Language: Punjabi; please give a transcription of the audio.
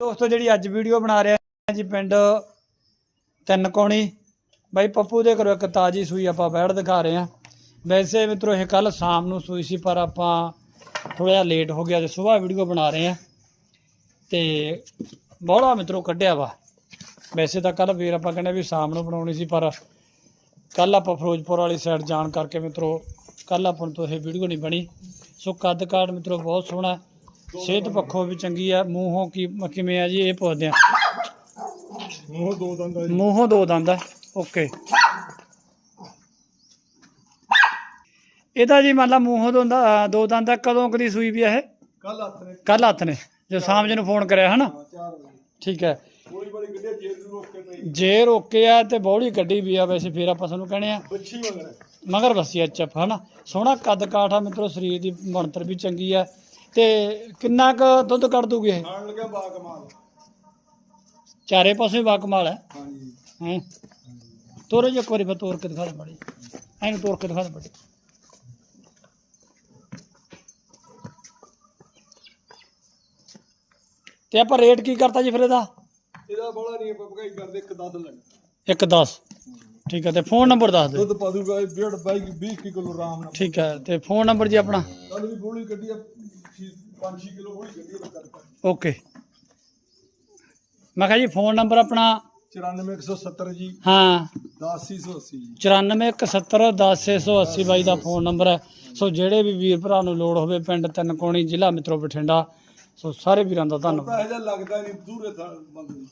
ਦੋਸਤੋ, ਜਿਹੜੀ ਅੱਜ ਵੀਡੀਓ ਬਣਾ ਰਿਹਾ ਹਾਂ ਜੀ ਪਿੰਡ ਤਿੰਨ ਕੋਣੀ। ਬਾਈ ਪੱਪੂ ਦੇ ਘਰੋਂ ਇੱਕ ਤਾਜੀ ਸੂਈ ਆਪਾਂ ਬੈੜ ਦਿਖਾ ਰਹੇ ਹਾਂ। ਵੈਸੇ ਮਿੱਤਰੋ, ਇਹ ਕੱਲ ਸ਼ਾਮ ਨੂੰ ਸੂਈ ਸੀ, ਪਰ ਆਪਾਂ ਥੋੜਾ ਜਿਹਾ ਲੇਟ ਹੋ ਗਿਆ ਤੇ ਸਵੇਰ ਵੀਡੀਓ ਬਣਾ ਰਹੇ ਹਾਂ। ਤੇ ਬੋਲਾ ਮਿੱਤਰੋ ਕੱਢਿਆ ਵਾ। ਵੈਸੇ ਤਾਂ ਕੱਲ ਵੀਰ ਆਪਾਂ ਕਹਿੰਦੇ ਵੀ ਸ਼ਾਮ ਨੂੰ ਬਣਾਉਣੀ ਸੀ, ਪਰ ਕੱਲ ਆਪਾਂ ਫਿਰੋਜ਼ਪੁਰ ਵਾਲੀ ਸਾਈਡ ਜਾਣ ਕਰਕੇ ਮਿੱਤਰੋ ਕੱਲ ਆਪਾਂ ਨੂੰ ਤੋਂ ਇਹ ਵੀਡੀਓ ਨਹੀਂ ਬਣੀ। ਸੋ ਕੱਦ ਕਾਠ ਮਿੱਤਰੋ ਬਹੁਤ ਸੋਹਣਾ। ਸਿਹਤ ਪੱਖੋਂ ਵੀ ਚੰਗੀ ਆ ਮੂੰਹੋਂ ਕੀ ਕਿਵੇਂ ਆ ਜੀ ਇਹ ਪੁੱਛਦੇ ਆ। ਮੂੰਹ ਦੋ ਦੰਦ ਆ ਜੀ। ਮੂੰਹੋਂ ਦੋ ਦੰਦ ਆ ਓਕੇ। ਇਹਦਾ ਜੀ ਮੰਨ ਲਾ ਮੂੰਹੋਂ ਦੋ ਦੰਦ ਦੋ ਦੰਦ ਆ ਕਦੋਂ ਕਦੀ ਸੂਈ ਵੀ ਆ ਇਹ? ਕੱਲ ਹੱਥ ਨੇ। ਕੱਲ ਹੱਥ ਨੇ ਜੋ ਸ਼ਾਮ ਜੀ ਨੂੰ ਫੋਨ ਕਰਿਆ ਹਨਾ? ਵਜੇ। ਠੀਕ ਹੈ। ਕੋਈ ਬੜੀ ਗੱਡੀ ਜੇਰ ਨੂੰ ਰੋਕ ਕੇ ਪਈ। ਜੇ ਰੋਕੇ ਆ ਤੇ ਬੌੜੀ ਗੱਡੀ ਵੀ ਆ ਵੈਸੇ ਫੇਰ ਆਪਾਂ ਤੁਹਾਨੂੰ ਕਹਣੇ ਆ। ਬੱਚੀ ਮਗਰ। ਮਗਰ ਬੱਸੀ ਐਚਐਫ ਹਨਾ? ਸੋਹਣਾ ਕੱਦ ਕਾਠ ਆ ਮਿੱਤਰੋ ਸਰੀਰ ਦੀ ਬਣਤਰ ਵੀ ਚੰਗੀ ਆ। ਤੇ ਕਿੰਨਾ ਕੁ ਦੁੱਧ ਕੱਢ ਦੂਗੀ? ਇਹ ਖਾਣ ਲੱਗਿਆ ਬਾ ਕਮਾਲ ਚਾਰੇ ਪਾਸੇ ਬਾਕਮਾਲ ਹੈ? ਹਾਂਜੀ। ਹੈ? ਤੋਰੋ ਜੇ ਇੱਕ ਵਾਰੀ ਫਿਰ ਤੋਰ ਕੇ ਦਿਖਾ ਦੇ ਬੜੀ ਐਨੂੰ ਤੋਰ ਕੇ ਦਿਖਾ ਦੇ ਬੜੀ ਤੇ ਆਪਾਂ ਰੇਟ ਕੀ ਕਰਤਾ ਜੀ ਫਿਰ ਇਹਦਾ? ਇਹਦਾ ਬੋਲਾ ਨਹੀਂ ਆਪਾਂ ਭਗਾਈ ਕਰਦੇ ਇੱਕ 10 ਲੱਗ ਇੱਕ 10 ਠੀਕ ਹੈ ਤੇ ਫੋਨ ਨੰਬਰ ਦੱਸ ਦਿਓ। ਦੁੱਧ ਪਾ ਦੂਗਾ ਇਹ ਡੇਢ ਬਾਈ 20 ਕਿਲੋ ਆਰਾਮ ਨਾਲ। ਠੀਕ ਹੈ ਤੇ ਫੋਨ ਨੰਬਰ ਜੀ ਆਪਣਾ। ਕੱਲ ਵੀ ਬੋਲੀ ਗੱਡੀ ਆ। 5-6 ਕਿਲੋ ਆ ਕਰ ਓਕੇ। ਮੈਂ ਕਿਹਾ ਜੀ ਫੋਨ ਨੰਬਰ ਆਪਣਾ? 94170 ਜੀ। ਹਾਂ। 10680 ਜੀ। 9417100680 ਬਾਈ ਦਾ ਫੋਨ ਨੰਬਰ ਹੈ। ਸੋ ਜਿਹੜੇ ਵੀ ਵੀਰ ਭਰਾ ਨੂੰ ਲੋੜ ਹੋਵੇ ਪਿੰਡ ਤਿੰਨ ਕੋਣੀ ਜ਼ਿਲ੍ਹਾ ਮਿੱਤਰੋ ਬਠਿੰਡਾ। ਸੋ ਸਾਰੇ ਵੀਰਾਂ ਦਾ ਧੰਨਵਾਦ। ਤਾਂ ਇਹ ਜਿਹਾ ਲੱਗਦਾ ਨਹੀਂ ਦੂਰੇ ਥਾਂ ਬੰਦ